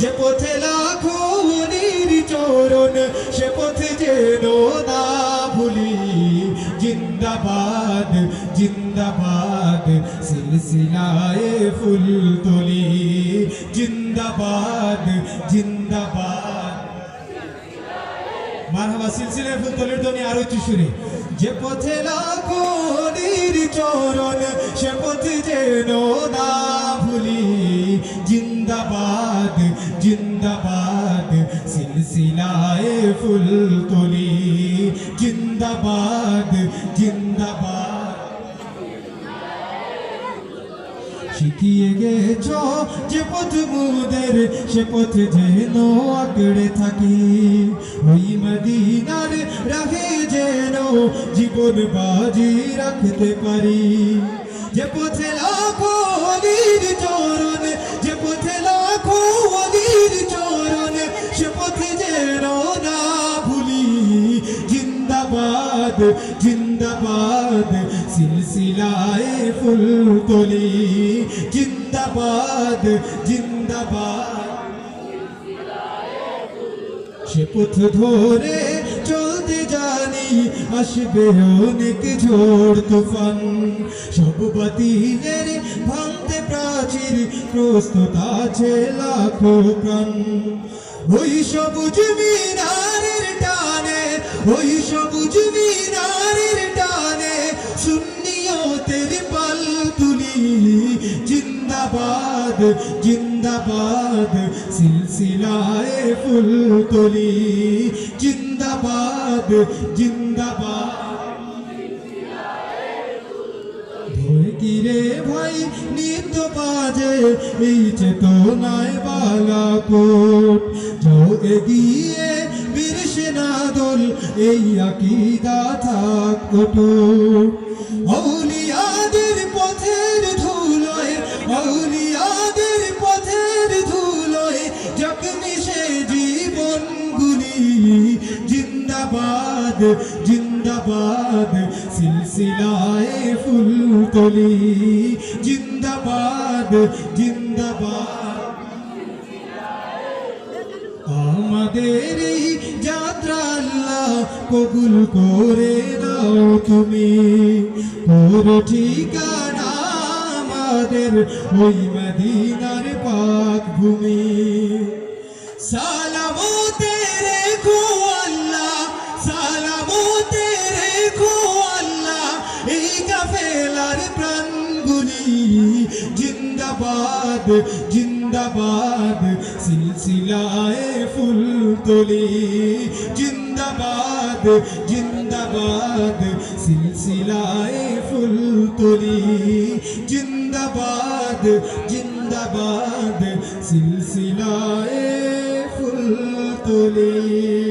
যে পথে লাখো চরণ, সে পথে যেন না ভুলি। জিন্দাবাদ জিন্দাবাদ, সিলসিলায় ফুল তুলি। জিন্দাবাদ জিন্দাবাদ। মারহাবা, সিলসিলায় ফুল তলির ধ্বনি আরও একটু সুরে। যে পথে লাখো চরণ, সে পথে যেন জিন্দাবাদ জিন্দাবাদ, সিলসিলায় ফুল তুলি। জিন্দাবাদ জিন্দাবাদ। শিখিয়ে গেছ যে পথ মুদের, সে পথে যেন আঁকড়ে থাকি। ওই মদিনার রাহে যেন জীবন বাজি রাখতে পারি। যে পথে লাখো জিন্দাবাদ সিলসিলায় ফুল জিন্দাবাদ জিন্দাবাদ। সে পথ ধরে চলতে জানি, আসবে অনেক ঝড় তুফান। সব বাতিলের ভাঙতে প্রাচীর, প্রস্তুত আছে লাখো প্রাণ। ওই সবুজ টানে ওই সবুজ মিনারের টানে সুন্নিয়তের পাল তুলি। জিন্দাবাদ জিন্দাবাদ সিলসিলায় ফুল তুলি। জিন্দাবাদ জিন্দাবাদ। কিরে ভাই? নিত্য বাজে এই চেতনায় বালাকোট যাও এগিয়ে বীর দল এই আকিদা থাক অলিয়াদের পথের ধুলোয় অলিয়াদের পথের ধুলোয় জখমি সে জীবনগুলি। জিন্দাবাদ। জিন্দাবাদ, সিলসিলায় ফুল তলি। জিন্দাবাদ জিন্দাবাদ। আমাদের এই যাত্রা আল্লাহ কবুল করে নাও তুমি। তোর ঠিকানা আমাদের ওই মদিনার পাক ভূমি সালামতে প্রাণগুলি জিন্দাবাদ জিন্দাবাদ সিলসিলায় ফুল তোলি জিন্দাবাদ জিন্দাবাদ সিলসিলায় ফুল তোলি জিন্দাবাদ জিন্দাবাদ সিলসিলায় ফুল তোলি